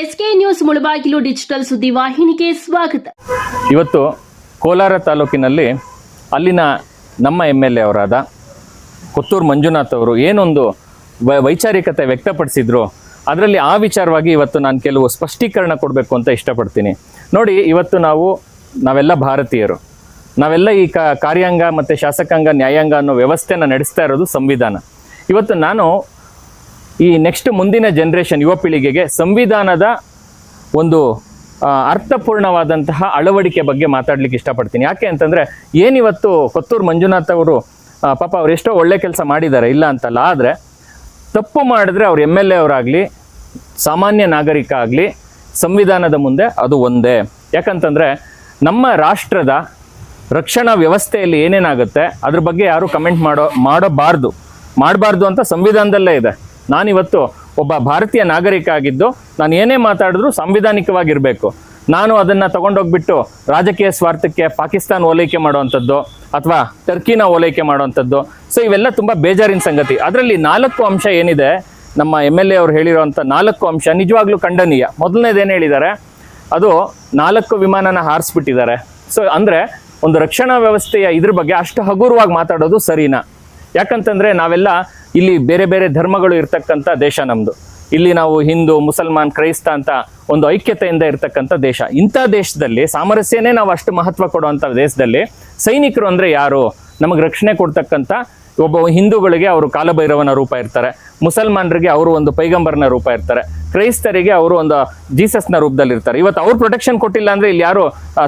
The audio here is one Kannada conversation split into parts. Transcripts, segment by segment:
ಎಸ್ಕೆ ನ್ಯೂಸ್ ಮುಳಬಾಗಿಲು ಡಿಜಿಟಲ್ ಸುದ್ದಿ ವಾಹಿನಿಗೆ ಸ್ವಾಗತ. ಇವತ್ತು ಕೋಲಾರ ತಾಲೂಕಿನಲ್ಲಿ ಅಲ್ಲಿನ ನಮ್ಮ ಎಂ ಎಲ್ ಎ ಅವರಾದ ಕೊತ್ತೂರು ಮಂಜುನಾಥ್ ಅವರು ಏನೊಂದು ವೈಚಾರಿಕತೆ ವ್ಯಕ್ತಪಡಿಸಿದ್ರು, ಅದರಲ್ಲಿ ಆ ವಿಚಾರವಾಗಿ ಇವತ್ತು ನಾನು ಕೆಲವು ಸ್ಪಷ್ಟೀಕರಣ ಕೊಡಬೇಕು ಅಂತ ಇಷ್ಟಪಡ್ತೀನಿ. ನೋಡಿ, ಇವತ್ತು ನಾವು, ನಾವೆಲ್ಲ ಭಾರತೀಯರು. ನಾವೆಲ್ಲ ಈ ಕಾರ್ಯಾಂಗ ಮತ್ತು ಶಾಸಕಾಂಗ, ನ್ಯಾಯಾಂಗ ಅನ್ನೋ ವ್ಯವಸ್ಥೆನ ನಡೆಸ್ತಾ ಇರೋದು ಸಂವಿಧಾನ. ಇವತ್ತು ನಾನು ಈ ನೆಕ್ಸ್ಟ್ ಮುಂದಿನ ಜನ್ರೇಷನ್ ಯುವ ಪೀಳಿಗೆಗೆ ಸಂವಿಧಾನದ ಒಂದು ಅರ್ಥಪೂರ್ಣವಾದಂತಹ ಅಳವಡಿಕೆ ಬಗ್ಗೆ ಮಾತಾಡ್ಲಿಕ್ಕೆ ಇಷ್ಟಪಡ್ತೀನಿ. ಯಾಕೆ ಅಂತಂದರೆ ಏನಿವತ್ತು ಕೊತ್ತೂರು ಮಂಜುನಾಥ್ ಅವರು ಪಾಪ ಅವ್ರು ಎಷ್ಟೋ ಒಳ್ಳೆ ಕೆಲಸ ಮಾಡಿದ್ದಾರೆ, ಇಲ್ಲ ಅಂತಲ್ಲ, ಆದರೆ ತಪ್ಪು ಮಾಡಿದ್ರೆ ಅವ್ರು ಎಂ ಎಲ್ ಎ ಅವರಾಗಲಿ, ಸಾಮಾನ್ಯ ನಾಗರಿಕ ಆಗಲಿ, ಸಂವಿಧಾನದ ಮುಂದೆ ಅದು ಒಂದೇ. ಯಾಕಂತಂದರೆ ನಮ್ಮ ರಾಷ್ಟ್ರದ ರಕ್ಷಣಾ ವ್ಯವಸ್ಥೆಯಲ್ಲಿ ಏನೇನಾಗುತ್ತೆ, ಅದ್ರ ಬಗ್ಗೆ ಯಾರು ಕಮೆಂಟ್ ಮಾಡೋ, ಮಾಡಬಾರ್ದು. ಮಾಡಬಾರ್ದು ಅಂತ ಸಂವಿಧಾನದಲ್ಲೇ ಇದೆ. ನಾನಿವತ್ತು ಒಬ್ಬ ಭಾರತೀಯ ನಾಗರಿಕ ಆಗಿದ್ದು, ನಾನು ಏನೇ ಮಾತಾಡಿದ್ರೂ ಸಾಂವಿಧಾನಿಕವಾಗಿರಬೇಕು. ನಾನು ಅದನ್ನು ತಗೊಂಡೋಗ್ಬಿಟ್ಟು ರಾಜಕೀಯ ಸ್ವಾರ್ಥಕ್ಕೆ ಪಾಕಿಸ್ತಾನ ಓಲೈಕೆ ಮಾಡುವಂಥದ್ದು ಅಥವಾ ಟರ್ಕಿನ ಓಲೈಕೆ ಮಾಡುವಂಥದ್ದು. ಸೊ ಇವೆಲ್ಲ ತುಂಬ ಬೇಜಾರಿನ ಸಂಗತಿ. ಅದರಲ್ಲಿ ನಾಲ್ಕು ಅಂಶ ಏನಿದೆ, ನಮ್ಮ ಎಂ ಎಲ್ ಎ ಅವರು ಹೇಳಿರುವಂಥ ನಾಲ್ಕು ಅಂಶ ನಿಜವಾಗ್ಲೂ ಖಂಡನೀಯ. ಮೊದಲನೇದೇನು ಹೇಳಿದ್ದಾರೆ, ಅದು ನಾಲ್ಕು ವಿಮಾನನ ಹಾರಿಸ್ಬಿಟ್ಟಿದ್ದಾರೆ. ಸೊ ಅಂದರೆ ಒಂದು ರಕ್ಷಣಾ ವ್ಯವಸ್ಥೆಯ ಇದ್ರ ಬಗ್ಗೆ ಅಷ್ಟು ಹಗುರವಾಗಿ ಮಾತಾಡೋದು ಸರಿನಾ? ಯಾಕಂತಂದರೆ ನಾವೆಲ್ಲ ಇಲ್ಲಿ ಬೇರೆ ಬೇರೆ ಧರ್ಮಗಳು ಇರ್ತಕ್ಕಂಥ ದೇಶ ನಮ್ಮದು ಇಲ್ಲಿ ನಾವು ಹಿಂದೂ, ಮುಸಲ್ಮಾನ್, ಕ್ರೈಸ್ತ ಅಂತ ಒಂದು ಐಕ್ಯತೆಯಿಂದ ಇರತಕ್ಕಂಥ ದೇಶ. ಇಂಥ ದೇಶದಲ್ಲಿ ಸಾಮರಸ್ಯನೇ ನಾವು ಅಷ್ಟು ಮಹತ್ವ ಕೊಡುವಂಥ ದೇಶದಲ್ಲಿ ಸೈನಿಕರು ಅಂದರೆ ಯಾರು? ನಮಗೆ ರಕ್ಷಣೆ ಕೊಡ್ತಕ್ಕಂಥ ಒಬ್ಬ ಹಿಂದೂಗಳಿಗೆ ಅವರು ಕಾಲಭೈರವನ ರೂಪ ಇರ್ತಾರೆ. ಮುಸಲ್ಮಾನರಿಗೆ ಅವರು ಒಂದು ಪೈಗಂಬರ್ನ ರೂಪ ಇರ್ತಾರೆ. ಕ್ರೈಸ್ತರಿಗೆ ಅವರು ಒಂದು ಜೀಸಸ್ನ ರೂಪದಲ್ಲಿ ಇರ್ತಾರೆ. ಇವತ್ತು ಅವ್ರು ಪ್ರೊಟೆಕ್ಷನ್ ಕೊಟ್ಟಿಲ್ಲ ಅಂದರೆ ಇಲ್ಲಿ ಯಾರು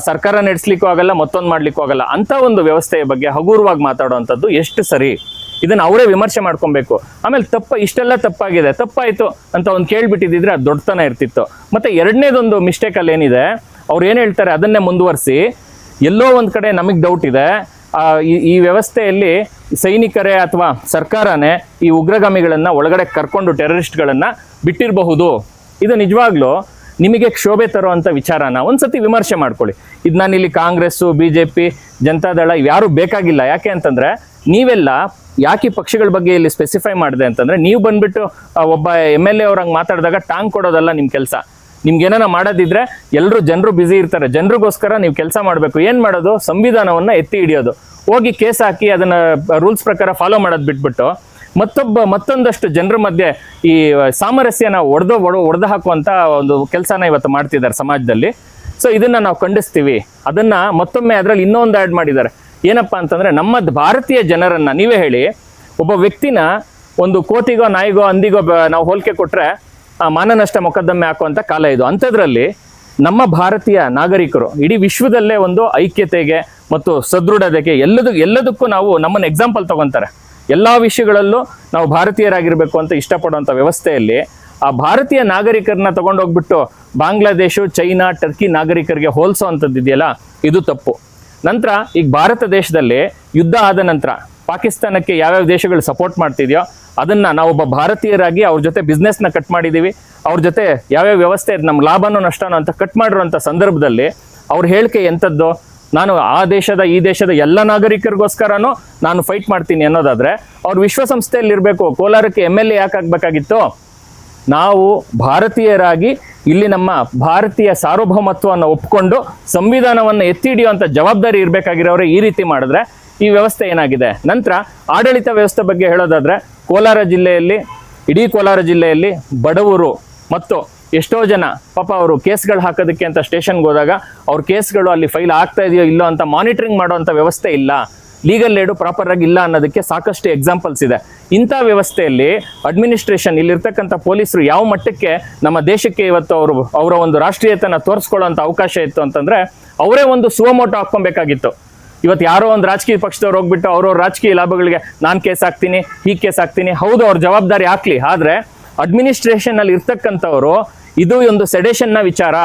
ಸರ್ಕಾರ ನಡೆಸ್ಲಿಕ್ಕೂ ಆಗಲ್ಲ, ಮತ್ತೊಂದು ಮಾಡ್ಲಿಕ್ಕೂ ಆಗಲ್ಲ. ಅಂತ ಒಂದು ವ್ಯವಸ್ಥೆಯ ಬಗ್ಗೆ ಹಗುರವಾಗಿ ಮಾತಾಡುವಂಥದ್ದು ಎಷ್ಟು ಸರಿ? ಇದನ್ನ ಅವರೇ ವಿಮರ್ಶೆ ಮಾಡ್ಕೊಬೇಕು. ಆಮೇಲೆ ತಪ್ಪ, ಇಷ್ಟೆಲ್ಲ ತಪ್ಪಾಗಿದೆ, ತಪ್ಪಾಯಿತು ಅಂತ ಒಂದು ಕೇಳ್ಬಿಟ್ಟಿದ್ರೆ ಅದು ದೊಡ್ಡತನ ಇರ್ತಿತ್ತು. ಮತ್ತೆ ಎರಡನೇದೊಂದು ಮಿಸ್ಟೇಕ್ ಅಲ್ಲಿ ಏನಿದೆ, ಅವ್ರು ಏನು ಹೇಳ್ತಾರೆ, ಅದನ್ನೇ ಮುಂದುವರಿಸಿ. ಎಲ್ಲೋ ಒಂದು ಕಡೆ ನಮಗೆ ಡೌಟ್ ಇದೆ. ಈ ವ್ಯವಸ್ಥೆಯಲ್ಲಿ ಸೈನಿಕರೇ ಅಥವಾ ಸರ್ಕಾರನೇ ಈ ಉಗ್ರಗಾಮಿಗಳನ್ನು ಒಳಗಡೆ ಕರ್ಕೊಂಡು ಟೆರರಿಸ್ಟ್ಗಳನ್ನು ಬಿಟ್ಟಿರಬಹುದು. ಇದು ನಿಜವಾಗ್ಲೂ ನಿಮಗೆ ಕ್ಷೋಭೆ ತರುವಂಥ ವಿಚಾರನ ಒಂದ್ಸತಿ ವಿಮರ್ಶೆ ಮಾಡ್ಕೊಳ್ಳಿ. ಇದು ನಾನಿಲ್ಲಿ Congress B J P Janata Dal ಇವ್ಯಾರೂ ಬೇಕಾಗಿಲ್ಲ. ಯಾಕೆ ಅಂತಂದರೆ ನೀವೆಲ್ಲ ಯಾಕೆ ಪಕ್ಷಗಳ ಬಗ್ಗೆ ಇಲ್ಲಿ ಸ್ಪೆಸಿಫೈ ಮಾಡಿದೆ ಅಂತಂದ್ರೆ ನೀವು ಬಂದ್ಬಿಟ್ಟು ಒಬ್ಬ ಎಂ ಎಲ್ ಎ ಅವ್ರಂಗೆ ಮಾತಾಡಿದಾಗ ಟಾಂಗ್ ಕೊಡೋದಲ್ಲ ನಿಮ್ಮ ಕೆಲಸ. ನಿಮ್ಗೆ ಏನಾರ ಮಾಡೋದಿದ್ರೆ ಎಲ್ಲರೂ ಜನರು ಬ್ಯುಸಿ ಇರ್ತಾರೆ. ಜನರಿಗೋಸ್ಕರ ನೀವು ಕೆಲಸ ಮಾಡಬೇಕು. ಏನು ಮಾಡೋದು? ಸಂವಿಧಾನವನ್ನು ಎತ್ತಿ ಹಿಡಿಯೋದು. ಹೋಗಿ ಕೇಸ್ ಹಾಕಿ ಅದನ್ನ ರೂಲ್ಸ್ ಪ್ರಕಾರ ಫಾಲೋ ಮಾಡೋದು ಬಿಟ್ಬಿಟ್ಟು, ಮತ್ತೊಬ್ಬ, ಮತ್ತೊಂದಷ್ಟು ಜನರ ಮಧ್ಯೆ ಈ ಸಾಮರಸ್ಯನ ಒಡೆದು ಒಡ ಒಡೆದು ಹಾಕುವಂಥ ಒಂದು ಕೆಲಸನ ಇವತ್ತು ಮಾಡ್ತಿದ್ದಾರೆ ಸಮಾಜದಲ್ಲಿ. ಸೊ ಇದನ್ನ ನಾವು ಖಂಡಿಸ್ತೀವಿ. ಅದನ್ನ ಮತ್ತೊಮ್ಮೆ ಅದರಲ್ಲಿ ಇನ್ನೊಂದು ಆ್ಯಡ್ ಮಾಡಿದ್ದಾರೆ. ಏನಪ್ಪಾ ಅಂತಂದ್ರೆ ನಮ್ಮ ಭಾರತೀಯ ಜನರನ್ನು ನೀವೇ ಹೇಳಿ ಒಬ್ಬ ವ್ಯಕ್ತಿನ ಒಂದು ಕೋತಿಗೋ ನಾಯಿಗೋ ಅಂದಿಗೋ ನಾವು ಹೋಲಿಕೆ ಕೊಟ್ಟರೆ ಆ, ಮಾನನಷ್ಟ ಮೊಕದ್ದಮೆ ಹಾಕುವಂಥ ಕಾಲ ಇದು. ಅಂಥದ್ರಲ್ಲಿ ನಮ್ಮ ಭಾರತೀಯ ನಾಗರಿಕರು ಇಡೀ ವಿಶ್ವದಲ್ಲೇ ಒಂದು ಐಕ್ಯತೆಗೆ ಮತ್ತು ಸದೃಢತೆಗೆ ಎಲ್ಲದ ಎಲ್ಲದಕ್ಕೂ ನಾವು ನಮ್ಮನ್ನು ಎಕ್ಸಾಂಪಲ್ ತಗೊಂತಾರೆ. ಎಲ್ಲ ವಿಷಯಗಳಲ್ಲೂ ನಾವು ಭಾರತೀಯರಾಗಿರಬೇಕು ಅಂತ ಇಷ್ಟಪಡುವಂಥ ವ್ಯವಸ್ಥೆಯಲ್ಲಿ ಆ ಭಾರತೀಯ ನಾಗರಿಕರನ್ನ ತಗೊಂಡೋಗ್ಬಿಟ್ಟು ಬಾಂಗ್ಲಾದೇಶ ಚೈನಾ ಟರ್ಕಿ ನಾಗರಿಕರಿಗೆ ಹೋಲಿಸೋ ಅಂಥದ್ದು ಇದೆಯಲ್ಲ ಇದು ತಪ್ಪು. ನಂತರ ಈಗ ಭಾರತ ದೇಶದಲ್ಲಿ ಯುದ್ಧ ಆದ ನಂತರ ಪಾಕಿಸ್ತಾನಕ್ಕೆ ಯಾವ್ಯಾವ ದೇಶಗಳು ಸಪೋರ್ಟ್ ಮಾಡ್ತಿದೆಯೋ ಅದನ್ನು ನಾವೊಬ್ಬ ಭಾರತೀಯರಾಗಿ ಅವ್ರ ಜೊತೆ ಬಿಸ್ನೆಸ್ನ ಕಟ್ ಮಾಡಿದ್ದೀವಿ ಅವ್ರ ಜೊತೆ ಯಾವ್ಯಾವ ವ್ಯವಸ್ಥೆ ನಮ್ಮ ಲಾಭನೋ ನಷ್ಟನೋ ಅಂತ ಕಟ್ ಮಾಡಿರೋಂಥ ಸಂದರ್ಭದಲ್ಲಿ ಅವ್ರ ಹೇಳಿಕೆ ಎಂಥದ್ದು ನಾನು ಆ ದೇಶದ, ಈ ದೇಶದ ಎಲ್ಲ ನಾಗರಿಕರಿಗೋಸ್ಕರನೂ ನಾನು ಫೈಟ್ ಮಾಡ್ತೀನಿ ಅನ್ನೋದಾದರೆ ಅವ್ರು ವಿಶ್ವಸಂಸ್ಥೆಯಲ್ಲಿರಬೇಕು, ಕೋಲಾರಕ್ಕೆ ಎಂ ಎಲ್ ಎ ಯಾಕೆ ಆಗಬೇಕಾಗಿತ್ತು, ನಾವು ಭಾರತೀಯರಾಗಿ ಇಲ್ಲಿ ನಮ್ಮ ಭಾರತೀಯ ಸಾರ್ವಭೌಮತ್ವವನ್ನು ಒಪ್ಕೊಂಡು ಸಂವಿಧಾನವನ್ನು ಎತ್ತಿ ಹಿಡಿಯುವಂಥ ಜವಾಬ್ದಾರಿ ಇರಬೇಕಾಗಿರೋರೆ ಈ ರೀತಿ ಮಾಡಿದ್ರೆ ಈ ವ್ಯವಸ್ಥೆ ಏನಾಗಿದೆ? ನಂತರ ಆಡಳಿತ ವ್ಯವಸ್ಥೆ ಬಗ್ಗೆ ಹೇಳೋದಾದ್ರೆ ಕೋಲಾರ ಜಿಲ್ಲೆಯಲ್ಲಿ, ಇಡೀ ಕೋಲಾರ ಜಿಲ್ಲೆಯಲ್ಲಿ ಬಡವರು ಮತ್ತು ಎಷ್ಟೋ ಜನ ಪಾಪ ಅವರು ಕೇಸ್ಗಳು ಹಾಕೋದಕ್ಕೆ ಅಂತ ಸ್ಟೇಷನ್ಗೆ ಹೋದಾಗ ಅವ್ರ ಕೇಸ್ಗಳು ಅಲ್ಲಿ ಫೈಲ್ ಆಗ್ತಾ ಇದೆಯೋ ಇಲ್ಲೋ ಅಂತ ಮಾನಿಟ್ರಿಂಗ್ ಮಾಡುವಂಥ ವ್ಯವಸ್ಥೆ ಇಲ್ಲ. ಲೀಗಲ್ ಏಡು ಪ್ರಾಪರ್ ಆಗಿ ಇಲ್ಲ ಅನ್ನೋದಕ್ಕೆ ಸಾಕಷ್ಟು ಎಕ್ಸಾಂಪಲ್ಸ್ ಇದೆ. ಇಂಥ ವ್ಯವಸ್ಥೆಯಲ್ಲಿ ಅಡ್ಮಿನಿಸ್ಟ್ರೇಷನ್ ಇಲ್ಲಿರ್ತಕ್ಕಂಥ ಪೊಲೀಸರು ಯಾವ ಮಟ್ಟಕ್ಕೆ ನಮ್ಮ ದೇಶಕ್ಕೆ ಇವತ್ತು ಅವರು, ಅವರ ಒಂದು ರಾಷ್ಟ್ರೀಯತೆನ ತೋರಿಸ್ಕೊಳ್ಳೋಂಥ ಅವಕಾಶ ಇತ್ತು ಅಂತಂದ್ರೆ ಅವರೇ ಒಂದು ಸುವಮೋಟೋ ಹಾಕ್ಕೊಬೇಕಾಗಿತ್ತು. ಇವತ್ತು ಯಾರೋ ಒಂದು ರಾಜಕೀಯ ಪಕ್ಷದವ್ರು ಹೋಗ್ಬಿಟ್ಟು ಅವ್ರವ್ರ ರಾಜಕೀಯ ಲಾಭಗಳಿಗೆ ನಾನು ಕೇಸ್ ಹಾಕ್ತೀನಿ, ಈ ಕೇಸ್ ಹಾಕ್ತೀನಿ, ಹೌದು ಅವ್ರ ಜವಾಬ್ದಾರಿ ಹಾಕ್ಲಿ, ಆದರೆ ಅಡ್ಮಿನಿಸ್ಟ್ರೇಷನ್ ಅಲ್ಲಿ ಇರ್ತಕ್ಕಂಥವ್ರು ಇದು ಒಂದು ಸೆಡೇಷನ್ನ ವಿಚಾರ.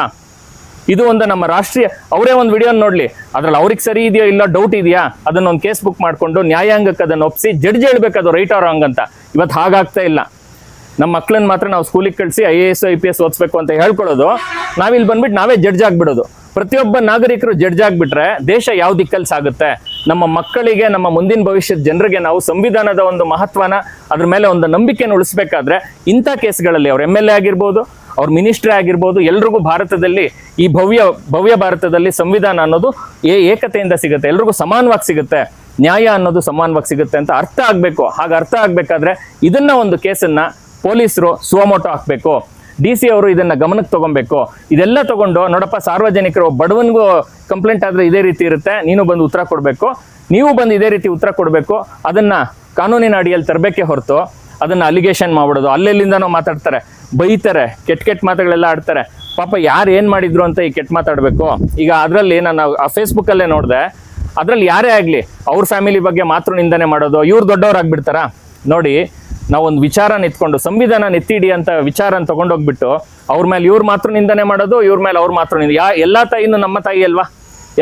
ಇದು ಒಂದು ನಮ್ಮ ರಾಷ್ಟ್ರೀಯ ಅವರೇ ಒಂದು ವಿಡಿಯೋ ನೋಡ್ಲಿ. ಅದ್ರಲ್ಲಿ ಅವ್ರಿಗೆ ಸರಿ ಇದೆಯೋ ಇಲ್ಲ ಡೌಟ್ ಇದೆಯಾ? ಅದನ್ನ ಒಂದು ಕೇಸ್ ಬುಕ್ ಮಾಡಿಕೊಂಡು ನ್ಯಾಯಾಂಗಕ್ಕೆ ಅದನ್ನು ಒಪ್ಪಿಸಿ ಜಡ್ಜ್ ಹೇಳ್ಬೇಕು ಅದು ರೈಟ್ ಆರ್ ರಾಂಗ್ ಅಂತ. ಇವತ್ತು ಹಾಗಾಗ್ತಾ ಇಲ್ಲ. ನಮ್ಮ ಮಕ್ಕಳನ್ನ ಮಾತ್ರ ನಾವು ಸ್ಕೂಲಿಗೆ ಕಳಿಸಿ I A S I P S ಓದಿಸ್ಬೇಕು ಅಂತ ಹೇಳ್ಕೊಳ್ಳೋದು. ನಾವಿಲ್ಲಿ ಬಂದ್ಬಿಟ್ಟು ನಾವೇ ಜಡ್ಜ್ ಆಗಿಬಿಡೋದು. ಪ್ರತಿಯೊಬ್ಬ ನಾಗರಿಕರು ಜಡ್ಜ್ ಆಗಿಬಿಟ್ರೆ ದೇಶ ಯಾವ ದಿಕ್ಕಲ್ಲಿ ಸಾಗುತ್ತೆ? ನಮ್ಮ ಮಕ್ಕಳಿಗೆ, ನಮ್ಮ ಮುಂದಿನ ಭವಿಷ್ಯದ ಜನರಿಗೆ ನಾವು ಸಂವಿಧಾನದ ಒಂದು ಮಹತ್ವನ ಅದ್ರ ಮೇಲೆ ಒಂದು ನಂಬಿಕೆಯನ್ನು ಉಳಿಸ್ಬೇಕಾದ್ರೆ ಇಂಥ ಕೇಸ್ಗಳಲ್ಲಿ ಅವ್ರು ಎಂ ಎಲ್ ಎ ಆಗಿರ್ಬೋದು ಅವ್ರ ಮಿನಿಸ್ಟ್ರಿ ಆಗಿರ್ಬೋದು, ಎಲ್ರಿಗೂ ಭಾರತದಲ್ಲಿ ಈ ಭವ್ಯ ಭವ್ಯ ಭಾರತದಲ್ಲಿ ಸಂವಿಧಾನ ಅನ್ನೋದು ಏ, ಏಕತೆಯಿಂದ ಸಿಗುತ್ತೆ, ಎಲ್ರಿಗೂ ಸಮಾನವಾಗಿ ಸಿಗುತ್ತೆ, ನ್ಯಾಯ ಅನ್ನೋದು ಸಮಾನವಾಗಿ ಸಿಗುತ್ತೆ ಅಂತ ಅರ್ಥ ಆಗಬೇಕು. ಹಾಗೆ ಅರ್ಥ ಆಗಬೇಕಾದ್ರೆ ಇದನ್ನ ಒಂದು ಕೇಸನ್ನ ಪೊಲೀಸರು ಸುವಮೋಟೋ ಹಾಕಬೇಕು. ಡಿ ಸಿ ಅವರು ಇದನ್ನ ಗಮನಕ್ಕೆ ತಗೊಬೇಕು. ಇದೆಲ್ಲ ತಗೊಂಡು ನೋಡಪ್ಪ, ಸಾರ್ವಜನಿಕರು ಬಡವನಿಗೂ ಕಂಪ್ಲೇಂಟ್ ಆದ್ರೆ ಇದೇ ರೀತಿ ಇರುತ್ತೆ, ನೀನು ಬಂದು ಉತ್ತರ ಕೊಡಬೇಕು. ನೀವು ಬಂದು ಇದೇ ರೀತಿ ಉತ್ತರ ಕೊಡಬೇಕು, ಅದನ್ನ ಕಾನೂನಿನ ಅಡಿಯಲ್ಲಿ ತರಬೇಕೇ ಹೊರತು ಅದನ್ನ ಅಲಿಗೇಷನ್ ಮಾಡ್ಬಿಡೋದು. ಅಲ್ಲೆಲ್ಲಿಂದನೋ ಮಾತಾಡ್ತಾರೆ? ಬೈತಾರೆ. ಕೆಟ್ಟ ಕೆಟ್ಟ ಮಾತುಗಳೆಲ್ಲ ಆಡ್ತಾರೆ. ಪಾಪ ಯಾರು ಏನು ಮಾಡಿದ್ರು ಅಂತ ಈ ಕೆಟ್ಟ ಮಾತಾಡಬೇಕು ಈಗ ಅದರಲ್ಲಿ ನಾನು ಫೇಸ್ಬುಕ್ಕಲ್ಲೇ ನೋಡಿದೆ, ಅದರಲ್ಲಿ ಯಾರೇ ಆಗಲಿ, ಅವ್ರ ಫ್ಯಾಮಿಲಿ ಬಗ್ಗೆ ಮಾತ್ರ ನಿಂದನೆ ಮಾಡೋದು, ಇವ್ರು ದೊಡ್ಡವರಾಗ್ಬಿಡ್ತಾರ ನೋಡಿ ನಾವೊಂದು ವಿಚಾರ ನಿಂತ್ಕೊಂಡು ಸಂವಿಧಾನ ನೆತ್ತಿಡಿ ಅಂತ ವಿಚಾರ ತಗೊಂಡೋಗ್ಬಿಟ್ಟು, ಅವ್ರ ಮೇಲೆ ಇವ್ರು ಮಾತ್ರ ನಿಂದನೆ ಮಾಡೋದು, ಇವ್ರ ಮೇಲೆ ಅವ್ರು ಮಾತ್ರ ನಿಂದ ಯಾ, ಎಲ್ಲ ತಾಯಿನೂ ನಮ್ಮ ತಾಯಿ ಅಲ್ವಾ?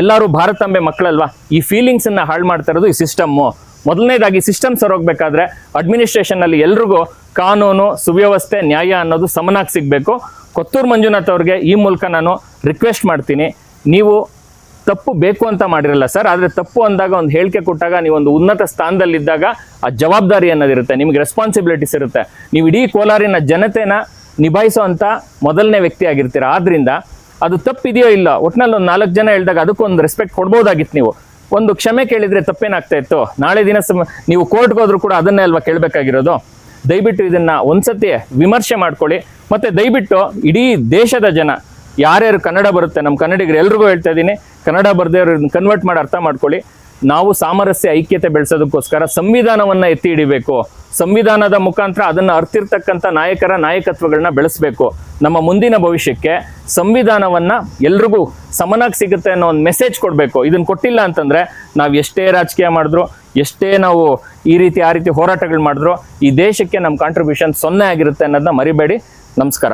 ಎಲ್ಲರೂ ಭಾರತಾಂಬೆ ಮಕ್ಕಳಲ್ವಾ ಈ ಫೀಲಿಂಗ್ಸ್ ಅನ್ನ ಹಾಳು ಮಾಡ್ತಾ ಇರೋದು ಈ ಸಿಸ್ಟಮ್ಮು ಮೊದಲನೇದಾಗಿ ಸಿಸ್ಟಮ್ ಸರೋಗ್ಬೇಕಾದ್ರೆ ಅಡ್ಮಿನಿಸ್ಟ್ರೇಷನ್ ಅಲ್ಲಿ ಎಲ್ರಿಗೂ ಕಾನೂನು, ಸುವ್ಯವಸ್ಥೆ, ನ್ಯಾಯ ಅನ್ನೋದು ಸಮನಾಗಿ ಸಿಗಬೇಕು. ಕೊತ್ತೂರು ಮಂಜುನಾಥ್ ಅವ್ರಿಗೆ ಈ ಮೂಲಕ ನಾನು ರಿಕ್ವೆಸ್ಟ್ ಮಾಡ್ತೀನಿ. ನೀವು ತಪ್ಪು ಬೇಕು ಅಂತ ಮಾಡಿರಲ್ಲ ಸರ್, ಆದರೆ ತಪ್ಪು ಅಂದಾಗ ಒಂದು ಹೇಳಿಕೆ ಕೊಟ್ಟಾಗ ನೀವು ಒಂದು ಉನ್ನತ ಸ್ಥಾನದಲ್ಲಿದ್ದಾಗ ಆ ಜವಾಬ್ದಾರಿ ಅನ್ನೋದಿರುತ್ತೆ. ನಿಮಗೆ ರೆಸ್ಪಾನ್ಸಿಬಿಲಿಟೀಸ್ ಇರುತ್ತೆ. ನೀವು ಇಡೀ ಕೋಲಾರಿನ ಜನತೆನ ನಿಭಾಯಿಸೋ ಅಂತ ಮೊದಲನೇ ವ್ಯಕ್ತಿ ಆಗಿರ್ತೀರ. ಆದ್ರಿಂದ ಅದು ತಪ್ಪಿದೆಯೋ ಇಲ್ಲ, ಒಟ್ನಲ್ಲಿ ಒಂದು ನಾಲ್ಕು ಜನ ಹೇಳಿದಾಗ ಅದಕ್ಕೊಂದು ರೆಸ್ಪೆಕ್ಟ್ ಕೊಡ್ಬೋದಾಗಿತ್ತು ನೀವು. ಒಂದು ಕ್ಷಮೆ ಕೇಳಿದ್ರೆ ತಪ್ಪೇನಾಗ್ತಾ ಇತ್ತು? ನಾಳೆ ದಿನ ಸಮ ನೀವು ಕೋರ್ಟ್ಗೆ ಹೋದ್ರು ಕೂಡ ಅದನ್ನೇ ಅಲ್ವಾ ಕೇಳಬೇಕಾಗಿರೋದು? ದಯವಿಟ್ಟು ಇದನ್ನ ಒಂದ್ಸತಿ ವಿಮರ್ಶೆ ಮಾಡ್ಕೊಳ್ಳಿ. ಮತ್ತೆ ದಯವಿಟ್ಟು ಇಡೀ ದೇಶದ ಜನ, ಯಾರ್ಯಾರು ಕನ್ನಡ ಬರುತ್ತೆ ನಮ್ಮ ಕನ್ನಡಿಗರು ಎಲ್ರಿಗೂ ಹೇಳ್ತಾ ಇದ್ದೀನಿ, ಕನ್ನಡ ಬರ್ದೇವ್ರು ಕನ್ವರ್ಟ್ ಮಾಡಿ ಅರ್ಥ ಮಾಡ್ಕೊಳ್ಳಿ. ನಾವು ಸಾಮರಸ್ಯ, ಐಕ್ಯತೆ ಬೆಳೆಸೋದಕ್ಕೋಸ್ಕರ ಸಂವಿಧಾನವನ್ನ ಎತ್ತಿ ಹಿಡಿಬೇಕು. ಸಂವಿಧಾನದ ಮುಖಾಂತರ ಅದನ್ನು ಅರ್ತಿರ್ತಕ್ಕಂಥ ನಾಯಕರ ನಾಯಕತ್ವಗಳನ್ನ ಬೆಳೆಸಬೇಕು. ನಮ್ಮ ಮುಂದಿನ ಭವಿಷ್ಯಕ್ಕೆ ಸಂವಿಧಾನವನ್ನ ಎಲ್ರಿಗೂ ಸಮನಾಗಿ ಸಿಗುತ್ತೆ ಅನ್ನೋ ಒಂದು ಮೆಸೇಜ್ ಕೊಡಬೇಕು. ಇದನ್ನ ಕೊಟ್ಟಿಲ್ಲ ಅಂತಂದ್ರೆ ನಾವು ಎಷ್ಟೇ ರಾಜಕೀಯ ಮಾಡಿದ್ರು, ಎಷ್ಟೇ ನಾವು ಈ ರೀತಿ, ಆ ರೀತಿ ಹೋರಾಟಗಳು ಮಾಡಿದ್ರು, ಈ ದೇಶಕ್ಕೆ ನಮ್ಮ ಕಾಂಟ್ರಿಬ್ಯೂಷನ್ ಸೊನ್ನೆ ಆಗಿರುತ್ತೆ ಅನ್ನೋದನ್ನ ಮರಿಬೇಡಿ. ನಮಸ್ಕಾರ.